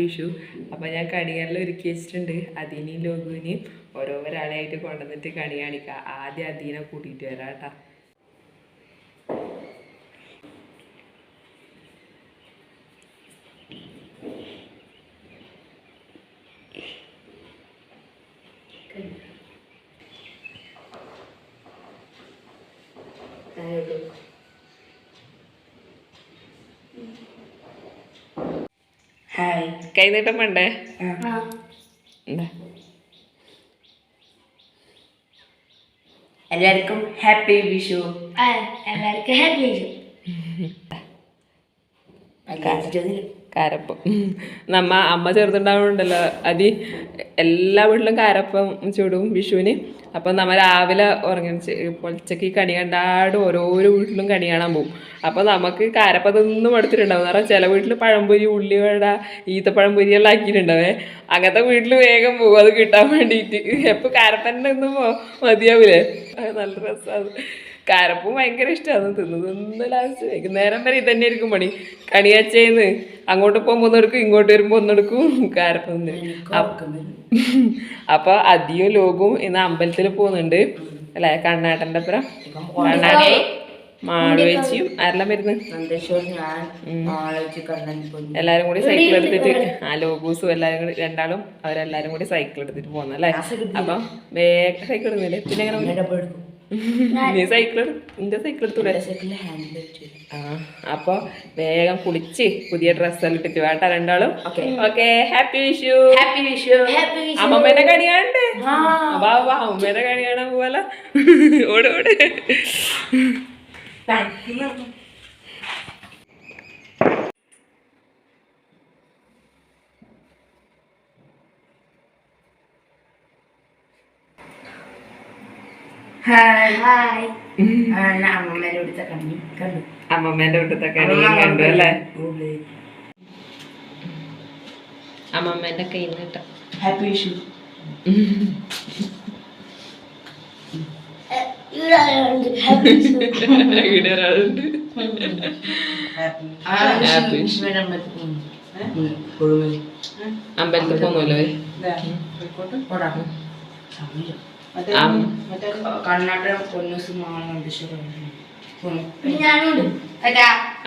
വിഷു അപ്പോൾ ഞാൻ കണിയാറിൽ ഒരുക്കി വെച്ചിട്ടുണ്ട്. അതിനെയും ലോകുവിനെയും. ഓരോ ഒരാളായിട്ട് കൊണ്ടുവന്നിട്ട് കണി കാണിക്കാം ആദ്യം അതിനെ കൂട്ടിയിട്ട് വരാം കേട്ടോ. ഹായ്. കൈനീട്ടം വേണ്ടേ? എല്ലാവർക്കും ഹാപ്പി വിഷു. എല്ലാവർക്കും ഹാപ്പി വിഷു. കാരപ്പം. നമ്മ അമ്മ ചെറുതുണ്ടാവുന്നുണ്ടല്ലോ അതി എല്ലാ വീട്ടിലും കാരപ്പം ചൂടും വിഷുവിന്. അപ്പം നമ്മൾ രാവിലെ ഉറങ്ങി പൊളിച്ചക്ക് കണി കണ്ടാട് ഓരോരോ വീട്ടിലും കണി കാണാൻ പോകും അപ്പോൾ നമുക്ക് കാരപ്പം അതൊന്നും എടുത്തിട്ടുണ്ടാവും കാരണം ചില വീട്ടിൽ പഴംപൊരി ഉള്ളിവട ഈത്തപ്പഴംപൊരി എല്ലാം ആക്കിയിട്ടുണ്ടാവേ. അങ്ങനത്തെ വീട്ടിൽ വേഗം പോകും അത് കിട്ടാൻ വേണ്ടിയിട്ട് എപ്പോൾ കാരപ്പന്റെ ഒന്നും മതിയാവില്ലേ നല്ല രസമാണ് കാരപ്പും ഭയങ്കര ഇഷ്ടമാണ് തിന്നു തിന്ന് ലാസ്റ്റ് വൈകുന്നേരം വരെ ഇതന്നെ ആയിരിക്കും പണി. കണിയാച്ചേന്ന് അങ്ങോട്ട് പോകുമ്പോൾ ഒന്നെടുക്കും ഇങ്ങോട്ട് വരുമ്പോൾ ഒന്നെടുക്കും കാരപ്പം തിന്ന് അപ്പൊ അധികം ലോകവും ഇന്ന് അമ്പലത്തിൽ പോകുന്നുണ്ട്. അല്ലെ? കണ്ണാട്ടന്റെ അപ്പുറം. കണ്ണാട്ടൻ മാളുവേച്ചിയും ആരെല്ലാം വരുന്നത് എല്ലാരും കൂടി സൈക്കിൾ എടുത്തിട്ട് ആ ലോഗൂസും എല്ലാരും കൂടി രണ്ടാളും അവരെല്ലാരും കൂടി സൈക്കിൾ എടുത്തിട്ട് പോകുന്നല്ലേ അപ്പൊ വേഗം സൈക്കിൾ എടുക്കുന്നില്ലേ? പിന്നെ എങ്ങനെ നീ സൈക്കിൾ നിന്റെ സൈക്കിൾ എടുത്തൂടെ ആ അപ്പൊ വേഗം കുളിച്ച് പുതിയ ഡ്രസ്സെല്ലാം ഇട്ടിട്ട് വേട്ടാ രണ്ടാളും. Okay. Happy Vishu happy Vishu happy Vishu അമ്മമ്മേന്റെ കണി കാണണ്ടേ വാ വാ അമ്മേന്റെ കണി കാണാൻ ഓട് ഓട്. ഹായ് ഹായ് അമ്മമ്മേരെ അടുത്ത കണ്ണി കണ്ടു. അമ്മമ്മേന്റെ വീട്ടിലത്തെ കണിയും കണ്ടു അല്ലേ. അമ്മമ്മേന്റെ കയ്യിൽ നിന്ന് കിട്ടാം ഹാപ്പി വിഷു ഇവിടെ ഒരാളുണ്ട്. അമ്പലത്തിൽ പോകുന്നല്ലോ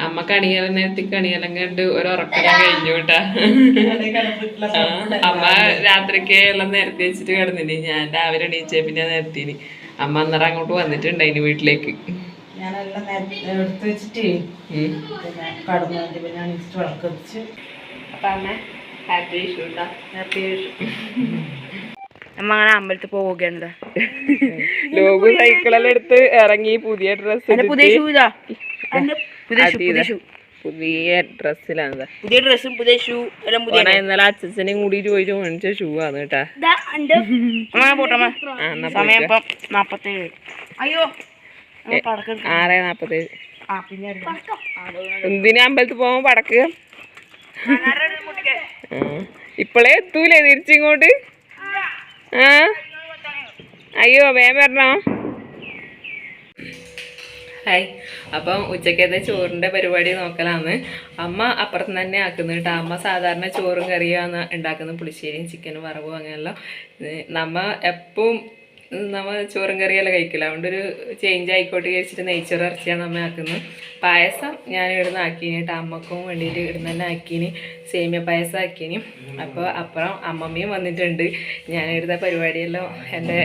അമ്മ കണിയെല്ലാം നേരത്തെ കണിയെല്ലാം കണ്ട് ഒരു ഉറക്കെല്ലാം കഴിഞ്ഞു കേട്ടാ. അമ്മ രാത്രിക്ക് എല്ലാം നേരത്തെ വെച്ചിട്ട് കിടന്നിനി. ഞാൻ രാവിലെ എണീച്ച പിന്നെ നേരത്തിന്. അമ്മ അന്നേരം അങ്ങോട്ട് വന്നിട്ടുണ്ടായിന് വീട്ടിലേക്ക്. ഞാനെല്ലാം എടുത്തു എടുത്ത് വെച്ചിട്ട് കടന്നു പിന്നെ വിളക്ക് വെച്ച് അപ്പൊ അമ്മ ഹാപ്പി വിഷു കേട്ടോ. ഹാപ്പി വിഷു അമ്മ അങ്ങനെ അമ്പലത്തിൽ പോവുകയാണ് ലോകു സൈക്കിളെല്ലാം എടുത്ത് ഇറങ്ങി പുതിയ ഡ്രസ് പുതിയ ഷൂ ഇതാ. പുതിയ ഷൂ പുതിയ ഷൂ പുതിയ ഡ്രസ്സിലാണ് പുതിയ ഡ്രസ്സും പുതിയ ഷൂ എല്ലാം പുതിയ ഇന്നലെ അച്ഛനും കൂടി ചോദിച്ചു മേടിച്ച ഷൂ ആണ് കേട്ടാ. സമയം. ഇപ്പം നാപ്പത്തേഴ്. അയ്യോ ആറ് നാപ്പത്തേഴ്. എന്തിനാ അമ്പലത്തിൽ പോകുമ്പോ മുട്ടിക്ക്. ഇപ്പളേ എത്തൂലേ തിരിച്ചിങ്ങോട്ട്? ആ? അയ്യോ വേഗം വരണോ? ഹായ്. അപ്പം ഉച്ചക്കത്തെ ചോറിന്റെ പരിപാടി നോക്കലാന്ന്. അമ്മ അപ്പുറത്ത് തന്നെ ആക്കുന്നു കേട്ടോ. അമ്മ സാധാരണ ചോറും കറിയാണ് ഉണ്ടാക്കുന്നത്. പുളിശ്ശേരിയും ചിക്കനും വറവും അങ്ങനെയല്ല. നമ്മ എപ്പം നമ്മ ചോറും കറിയെല്ലാം കഴിക്കില്ല. അതുകൊണ്ട് ഒരു ചേഞ്ച് ആയിക്കോട്ടെ കഴിച്ചിട്ട് നെയ്ച്ചോറ് ഇറച്ചിയാണ് അമ്മ ആക്കുന്നത് പായസം ഞാൻ ഇവിടുന്ന് ആക്കിനി. കേട്ടോ അമ്മക്കും വേണ്ടിയിട്ട് ഇവിടുന്ന് തന്നെ ആക്കിനി. സേമിയ പായസം ആക്കിനി. അപ്പോൾ അപ്പുറം അമ്മമ്മയും വന്നിട്ടുണ്ട്. ഞാൻ ഇവിടുത്തെ പരിപാടിയെല്ലാം എന്റെ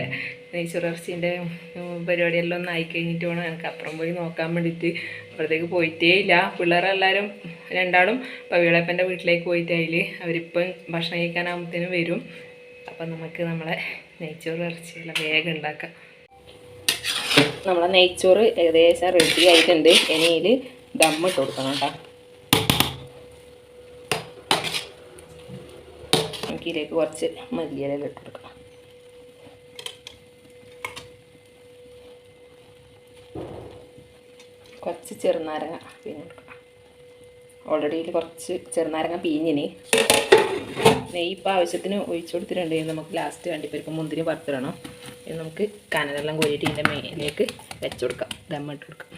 നെയ്ച്ചോറിറച്ചിന്റെ പരിപാടിയെല്ലാം ഒന്ന് ആയിക്കഴിഞ്ഞിട്ട് വേണം എനിക്ക് അപ്പുറം പോയി നോക്കാൻ വേണ്ടിയിട്ട് അപ്പുറത്തേക്ക് പോയിട്ടേ ഇല്ല. പിള്ളേരെല്ലാവരും രണ്ടാളും പവിളപ്പന്റെ വീട്ടിലേക്ക് പോയിട്ട് അതിൽ അവരിപ്പം ഭക്ഷണം കഴിക്കാനാകുമ്പോഴത്തേനും വരും. അപ്പം നമുക്ക് നമ്മളെ നെയ്ച്ചോറ് ഇറച്ചിയല്ല വേഗം ഉണ്ടാക്കാം. നമ്മളെ നെയ്ച്ചോറ് ഏകദേശം റെഡി ആയിട്ടുണ്ട്. ഇനിയിൽ ദമ്മിട്ട് കൊടുക്കണം കേട്ടോ. നമുക്ക് ഇതിലേക്ക് കുറച്ച് മല്ലിയിലെല്ലാം ഇട്ട് കൊടുക്കണം. കുറച്ച് ചെറുനാരങ്ങ പിന്നെ കൊടുക്കണം. ഓൾറെഡി കുറച്ച് ചെറുനാരങ്ങ പിഴിഞ്ഞിന് നെയ്യ് ഇപ്പോൾ ആവശ്യത്തിന് ഒഴിച്ചു കൊടുത്തിട്ടുണ്ടെങ്കിൽ നമുക്ക് ലാസ്റ്റ് കണ്ടിപ്പരിപ്പ് മുന്തിരി വറുത്തിടണം. ഇത് നമുക്ക് കനലെല്ലാം കോരിയിട്ട് ഇതിന്റെ മേലേക്ക് വെച്ചു കൊടുക്കാം. ദമ്മിട്ട് കൊടുക്കാം.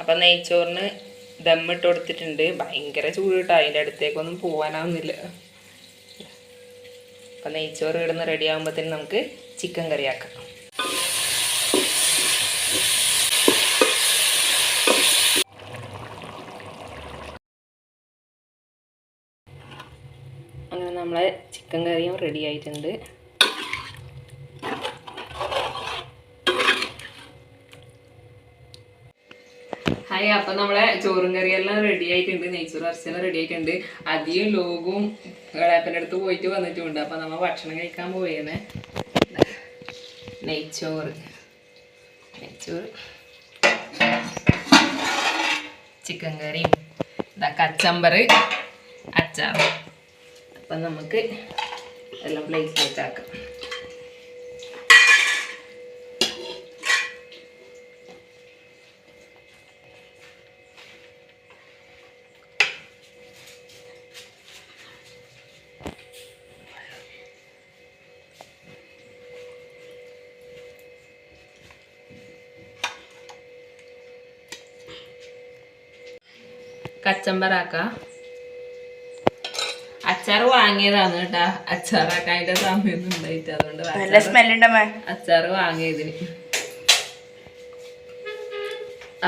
അപ്പം നെയ്ച്ചോറിന് ദമ്മിട്ട് കൊടുത്തിട്ടുണ്ട്. ഭയങ്കര ചൂട് കിട്ടും. അതിന്റെ അടുത്തേക്കൊന്നും പോകാനാവുന്നില്ല അപ്പം നെയ്ച്ചോറ് കിടന്ന് റെഡി ആകുമ്പോഴത്തേനും നമുക്ക് ചിക്കൻ കറിയാക്കാം. അങ്ങനെ നമ്മളെ ചിക്കൻ കറിയും റെഡി ആയിട്ടുണ്ട്. ഹായ് അപ്പം നമ്മളെ ചോറും കറിയെല്ലാം റെഡി ആയിട്ടുണ്ട്. നെയ്ച്ചോറ് അരച്ചെല്ലാം റെഡി ആയിട്ടുണ്ട്. അധികം ലോകവും ഇളയപ്പന്റെ അടുത്ത് പോയിട്ട് വന്നിട്ടുമുണ്ട്. അപ്പം നമ്മൾ ഭക്ഷണം കഴിക്കാൻ പോയേനെ. നെയ്ച്ചോറ്. നെയ്ച്ചോറ്. ചിക്കൻ കറിയും. ഇതാ കച്ചമ്പർ അച്ചാർ അപ്പം നമുക്ക് എല്ലാം പ്ലേറ്റിലേക്ക് ആക്കാം. കച്ചമ്പറാക്ക. അച്ചാർ വാങ്ങിയതാണ് കേട്ടാ. അച്ചാറാക്കാൻ അതിന്റെ സമയമൊന്നും ഉണ്ടായിട്ട് അതുകൊണ്ട് നല്ല സ്മെല്ലുണ്ടമ്മേ അച്ചാർ വാങ്ങിയതിന്.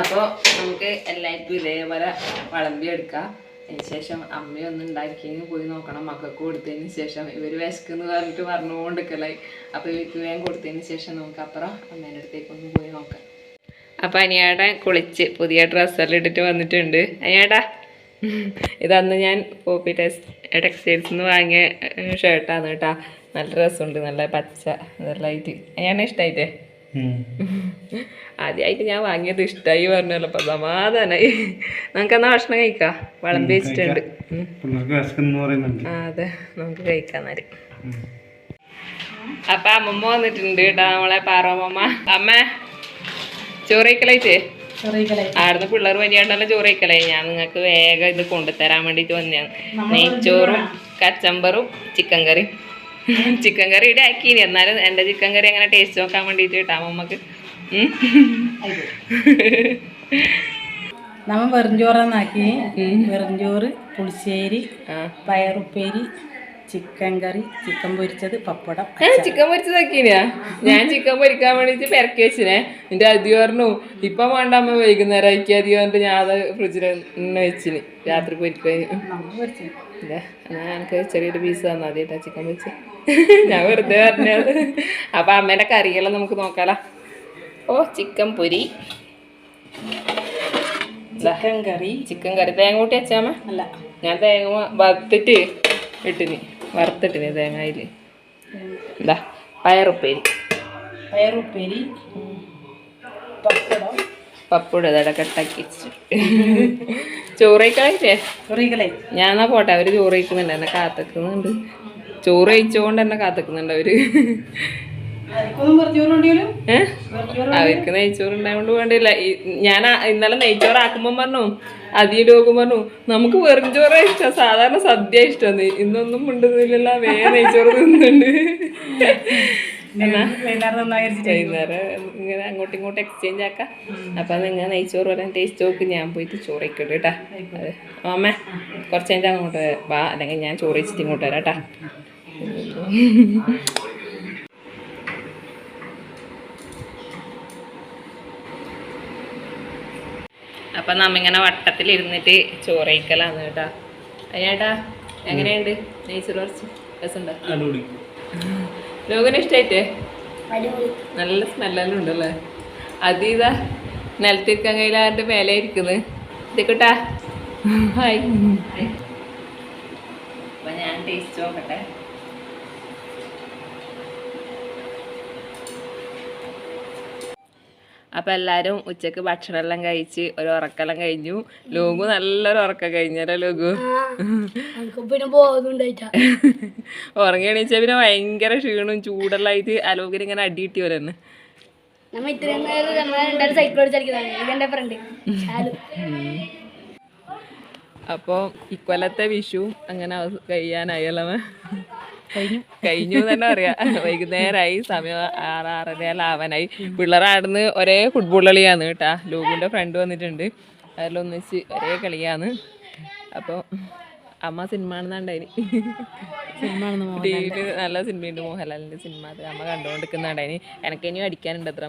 അപ്പോൾ നമുക്ക് എല്ലാവർക്കും ഇതേപോലെ വളമ്പിയെടുക്കാം അതിന് ശേഷം അമ്മയൊന്നും ഉണ്ടാക്കിയെങ്കിൽ പോയി നോക്കണം. മക്കൾക്ക് കൊടുത്തതിന് ശേഷം ഇവർ വിശക്കെന്ന് പറഞ്ഞിട്ട് പറഞ്ഞുകൊണ്ടിരിക്കലായി അപ്പോൾ ഇവർക്ക് വേഗം കൊടുത്തതിന് ശേഷം നമുക്ക് അപ്പുറം അമ്മേന്റെ അടുത്തേക്കൊന്ന് പോയി നോക്കാം. അപ്പം അനിയാടെ കുളിച്ച് പുതിയ ഡ്രസ്സെല്ലാം ഇട്ടിട്ട് വന്നിട്ടുണ്ട്. അനിയാടാ. ഇതന്ന് ഞാൻ പോപ്പി ടെക്സ് ടെക്സ്റ്റൈൽസ് നിന്ന് വാങ്ങിയ ഷർട്ടാണ് കേട്ടാ. നല്ല രസമുണ്ട് നല്ല പച്ച ഇതെല്ലാം ആയിട്ട് അനിയാണ് ഇഷ്ടമായിട്ടേ ആദ്യമായിട്ട് ഞാൻ വാങ്ങിയത് ഇഷ്ടമായി പറഞ്ഞല്ലോ അപ്പം സമാധാനമായി നമുക്ക് എന്നാൽ ഭക്ഷണം കഴിക്കാം? വിളമ്പി വെച്ചിട്ടുണ്ട് ആ അതെ. നമുക്ക് കഴിക്കാം നേരം അപ്പൊ അമ്മമ്മ വന്നിട്ടുണ്ട് കേട്ടാ നമ്മളെ പാറമ്മ അമ്മ ചോറ് ആടുന്ന പിള്ളേർ വലിയാണ്ടല്ലോ ചോറ് ഞാൻ നിങ്ങൾക്ക് വേഗം ഇത് കൊണ്ടുതരാൻ വേണ്ടിയിട്ട് വന്നതാണ്. നെയ്ച്ചോറും കച്ചമ്പറും ചിക്കൻ കറി ചിക്കൻ കറി ഇവിടെ ആക്കീനി എന്നാലും എന്റെ ചിക്കൻ കറി അങ്ങനെ ടേസ്റ്റ് നോക്കാൻ വേണ്ടിയിട്ട് കേട്ടാ അമ്മമ്മക്ക്. വെറും ചോറാന്നാക്കി വെറും ചോറ് പുളിശ്ശേരി പയറുപ്പേരി ചിക്കൻ കറി ചിക്കൻ പൊരിച്ചത് പപ്പടം ഏ ചിക്കൻ പൊരിച്ചതാക്കിനാ ഞാൻ ചിക്കൻ പൊരിക്കാൻ വേണ്ടിട്ട് പെരക്കി വെച്ചിനെ. എന്റെ അതി പറഞ്ഞു ഇപ്പൊ വേണ്ട അമ്മ വൈകുന്നേരം അയക്കി അതി പറഞ്ഞിട്ട് ഞാൻ അത് ഫ്രിഡ്ജിൽ വെച്ചിന്. രാത്രി പൊരിക്കാൻ എനിക്ക് ചെറിയൊരു പീസ് തന്നാ കേട്ടാ ചിക്കൻ പൊരിച്ച്. ഞാൻ വെറുതെ പറഞ്ഞത്. അപ്പൊ അമ്മേന്റെ കറിയെല്ലാം നമുക്ക് നോക്കാലോ. ഓ ചിക്കൻ പൊരി. Chicken curry. ചിക്കൻ കറി തേങ്ങ കൂട്ടി വെച്ചാമ അല്ല. ഞാൻ തേങ്ങ വറുത്തിട്ട് ഇട്ടിന്. വറുത്തിട്ടിന് തേങ്ങയിൽ എന്താ പയറുപ്പേരി. പയറുപ്പേരി പപ്പടം. പപ്പടം ഇതവിടെ കട്ടാക്കി വെച്ചിട്ട് ചോറ് കഴിക്കണേ കറികളെ ഞാൻ എന്നാ പോട്ടെ അവർ ചോറ് കഴിക്കുന്നുണ്ട് എന്നെ കാത്തക്കുന്നുണ്ട്. ചോറ് കഴിച്ചുകൊണ്ട് എന്നെ കാത്തക്കുന്നുണ്ട് അവർ. അവർക്ക് നെയ്ച്ചോറ് ഉണ്ടായതുകൊണ്ട് വേണ്ടിയില്ല ഞാൻ ഇന്നലെ നെയ്ച്ചോറാക്കുമ്പോൾ പറഞ്ഞു അധികം ലോകം പറഞ്ഞു നമുക്ക് വെറും ചോറ ഇഷ്ടം സാധാരണ സദ്യ ഇഷ്ടം. ഇന്നൊന്നും മിണ്ടുന്നില്ലല്ലോ വേറെ നെയ്ച്ചോറ് വൈകുന്നേരം ഇങ്ങനെ അങ്ങോട്ടും ഇങ്ങോട്ടും എക്സ്ചേഞ്ച് ആക്കാം. അപ്പൊ നിങ്ങൾ നെയ്ച്ചോറ് വരാൻ ടേസ്റ്റ് നോക്ക് ഞാൻ പോയിട്ട് ചോറ് കേട്ടാ അമ്മ കുറച്ച് കഴിഞ്ഞാൽ അങ്ങോട്ട് വാ അല്ലെങ്കിൽ ഞാൻ ചോറ് വെച്ചിട്ട് ഇങ്ങോട്ട് വരാം കേട്ടാ അപ്പം നമ്മിങ്ങനെ വട്ടത്തിലിരുന്നിട്ട് ചോറ് കഴിക്കലാന്ന് കേട്ടോ. അതിനേട്ടാ എങ്ങനെയുണ്ട്? നെയ്ച്ചോറ് കുറച്ച് രസമുണ്ടോ? ലോകന് ഇഷ്ടമായിട്ടേ അടിപൊളി. നല്ല സ്മെല്ലെല്ലാം ഉണ്ടല്ലേ? അതീതാ നിലത്തിരിക്കാൻ കയ്യിലാണ്ട് മേലെ ഇരിക്കുന്നത് ഇതിക്കട്ടാ ഹായ് അപ്പം ഞാൻ ടേസ്റ്റ് നോക്കട്ടെ. അപ്പൊ എല്ലാവരും ഉച്ചയ്ക്ക് ഭക്ഷണമെല്ലാം കഴിച്ച് ഒരു ഉറക്കെല്ലാം കഴിഞ്ഞു. ലോകു നല്ലൊരു ഉറക്കം കഴിഞ്ഞല്ലോ ലോകു പിന്നെ ഉറങ്ങി എണീച്ച പിന്നെ ഭയങ്കര ക്ഷീണവും ചൂടെല്ലാം ആയിട്ട് അലോകിന് ഇങ്ങനെ അടി കിട്ടിയ പോലെ തന്നെ. നമ്മ ഇത്രയും നേരം സൈക്കിൾ ഇതെന്റെ ഫ്രണ്ട് അപ്പോൾ ഇക്കൊല്ലത്തെ വിഷു അങ്ങനെ കഴിയാനായല്ലോ കഴിഞ്ഞു. തന്നെ പറയാം. വൈകുന്നേരമായി സമയം ആറ് ലാവനായി പിള്ളേരാടുന്ന് പിള്ളേർ ആടുന്ന് ഒരേ ഫുട്ബോൾ കളിയാണ് കേട്ടാ. ലൂബിന്റെ ഫ്രണ്ട് വന്നിട്ടുണ്ട്. അതിലൊന്നിച്ച് ഒരേ കളിയാണ്. അപ്പോൾ അമ്മ സിനിമ ആണെന്നുണ്ടായിന് സിനിമ ടി വിയിൽ നല്ല സിനിമയുണ്ട് മോഹൻലാലിന്റെ സിനിമ അത് അമ്മ കണ്ടുകൊണ്ടിരിക്കുന്നുണ്ടായിന്. എനിക്ക് ഇനിയും അടിക്കാനുണ്ട് അത്ര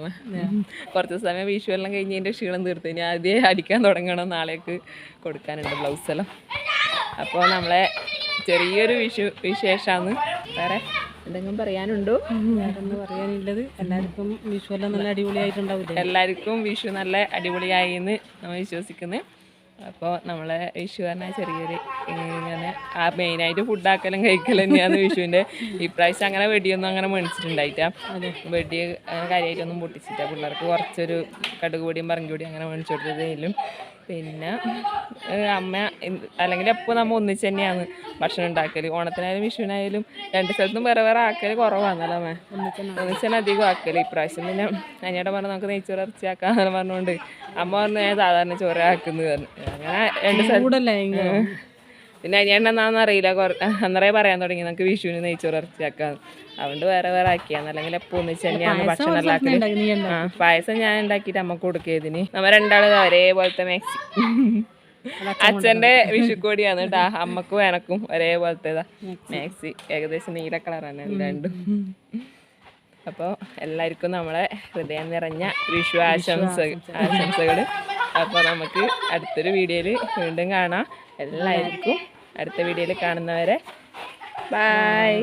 കുറച്ച് സമയം വിഷുവെല്ലാം കഴിഞ്ഞ് എന്റെ ക്ഷീണം തീർത്ത് ഇനി ആദ്യം അടിക്കാൻ തുടങ്ങണം. നാളേക്ക് കൊടുക്കാനുണ്ട് ബ്ലൗസെല്ലാം അപ്പോൾ നമ്മളെ ചെറിയൊരു വിഷു വിശേഷമാണ് വേറെ എന്തെങ്കിലും പറയാനുണ്ടോ? പറയാനുള്ളത് എല്ലാവർക്കും വിഷു എല്ലാം നല്ല അടിപൊളിയായിട്ടുണ്ടാവില്ലേ എല്ലാവർക്കും വിഷു നല്ല അടിപൊളിയായി എന്ന് നമ്മൾ വിശ്വസിക്കുന്നു. അപ്പോൾ നമ്മളെ വിഷു പറഞ്ഞാൽ ചെറിയൊരു ഇങ്ങനെ ആ മെയിനായിട്ട് ഫുഡാക്കലും കഴിക്കലും തന്നെയാണ് വിഷുവിന്റെ ഇപ്രാവശ്യം അങ്ങനെ വെടിയൊന്നും അങ്ങനെ മേടിച്ചിട്ടുണ്ടായിട്ടാ. വെടി അങ്ങനെ കാര്യമായിട്ടൊന്നും പൊട്ടിച്ചിട്ടാ പിള്ളേർക്ക് കുറച്ചൊരു കടുക് പൊടിയും പറങ്കുപൊടിയും അങ്ങനെ മേടിച്ചു കൊടുത്തതേലും. പിന്നെ അമ്മ അല്ലെങ്കിൽ എപ്പോൾ നമ്മൾ ഒന്നിച്ച് തന്നെയാണ് ഭക്ഷണം ഉണ്ടാക്കൽ ഓണത്തിനായാലും വിഷുവിനായാലും രണ്ട് സ്ഥലത്തും വേറെ വേറെ ആക്കൽ കുറവാണല്ലോ അമ്മ. ഒന്നിച്ച് തന്നെ അധികം ആക്കൽ ഇപ്രാവശ്യം പിന്നെ അനിയുടെ പറഞ്ഞു നമുക്ക് നെയ്ച്ചോറ് ഇറച്ചി ഇറച്ചിയാക്കാന്ന് പറഞ്ഞുകൊണ്ട് അമ്മ പറഞ്ഞു ഞാൻ സാധാരണ ചോറ് ആക്കുന്നത് പറഞ്ഞു. അങ്ങനെ രണ്ട് സ്ഥലം പിന്നെ ഞാൻ എന്നാന്ന് അറിയില്ല. അന്നറേ പറയാൻ തുടങ്ങി. നമുക്ക് വിഷുവിന് നെയ്ച്ചോറ് ഇറച്ചിയാക്കാം. അതുകൊണ്ട് വേറെ വേറെ ആക്കിയാന്ന്. അല്ലെങ്കിൽ എപ്പോ ഒന്നിച്ച് തന്നെയാണ് ഭക്ഷണം പായസം ഞാൻ ഉണ്ടാക്കിയിട്ട് അമ്മയ്ക്ക് കൊടുക്കിയതിന് നമ്മ രണ്ടാളും ഒരേപോലത്തെ മാക്സി അച്ഛന്റെ വിഷുക്കോടിയാണ് കേട്ടാ. അമ്മക്കും എനക്കും ഒരേപോലത്തേതാ. മാക്സി. ഏകദേശം നീല കളറാണ് രണ്ടും. അപ്പോൾ എല്ലാവർക്കും നമ്മളെ ഹൃദയം നിറഞ്ഞ വിഷു ആശംസ ആശംസകൾ. അപ്പോൾ നമുക്ക് അടുത്തൊരു വീഡിയോയിൽ വീണ്ടും കാണാം. എല്ലാവർക്കും അടുത്ത വീഡിയോയിൽ കാണുന്നവരെ. ബായ്